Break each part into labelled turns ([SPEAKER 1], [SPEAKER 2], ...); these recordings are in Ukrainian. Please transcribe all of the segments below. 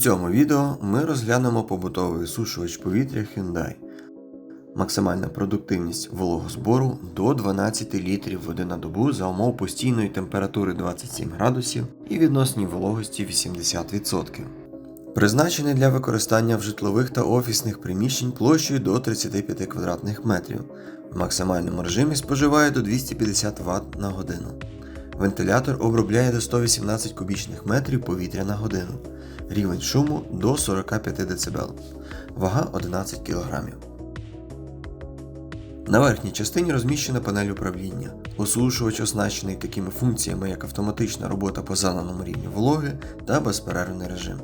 [SPEAKER 1] цьому відео ми розглянемо побутовий осушувач повітря Hyundai. Максимальна продуктивність вологозбору до 12 літрів води на добу за умов постійної температури 27 градусів і відносній вологості 80%. Призначений для використання в житлових та офісних приміщень площею до 35 квадратних метрів. В максимальному режимі споживає до 250 Вт на годину. Вентилятор обробляє до 118 кубічних метрів повітря на годину. Рівень шуму до 45 дБ. Вага 11 кг. На верхній частині розміщена панель управління. Осушувач оснащений такими функціями, як автоматична робота по заданому рівню вологи та безперервний режим.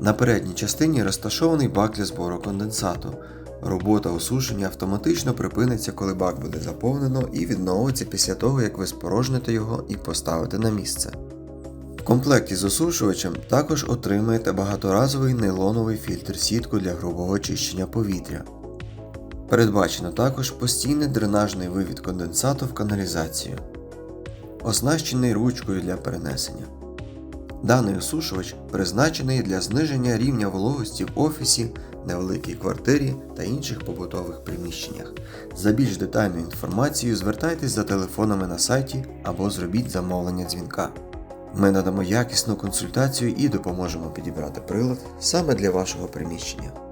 [SPEAKER 1] На передній частині розташований бак для збору конденсату. Робота осушення автоматично припиниться, коли бак буде заповнено і відновиться після того, як ви спорожните його і поставите на місце. В комплекті з осушувачем також отримаєте багаторазовий нейлоновий фільтр сітку для грубого очищення повітря. Передбачено також постійний дренажний вивід конденсату в каналізацію, оснащений ручкою для перенесення. Даний осушувач призначений для зниження рівня вологості в офісі, невеликій квартирі та інших побутових приміщеннях. За більш детальною інформацією звертайтесь за телефонами на сайті або зробіть замовлення дзвінка. Ми надамо якісну консультацію і допоможемо підібрати прилад саме для вашого приміщення.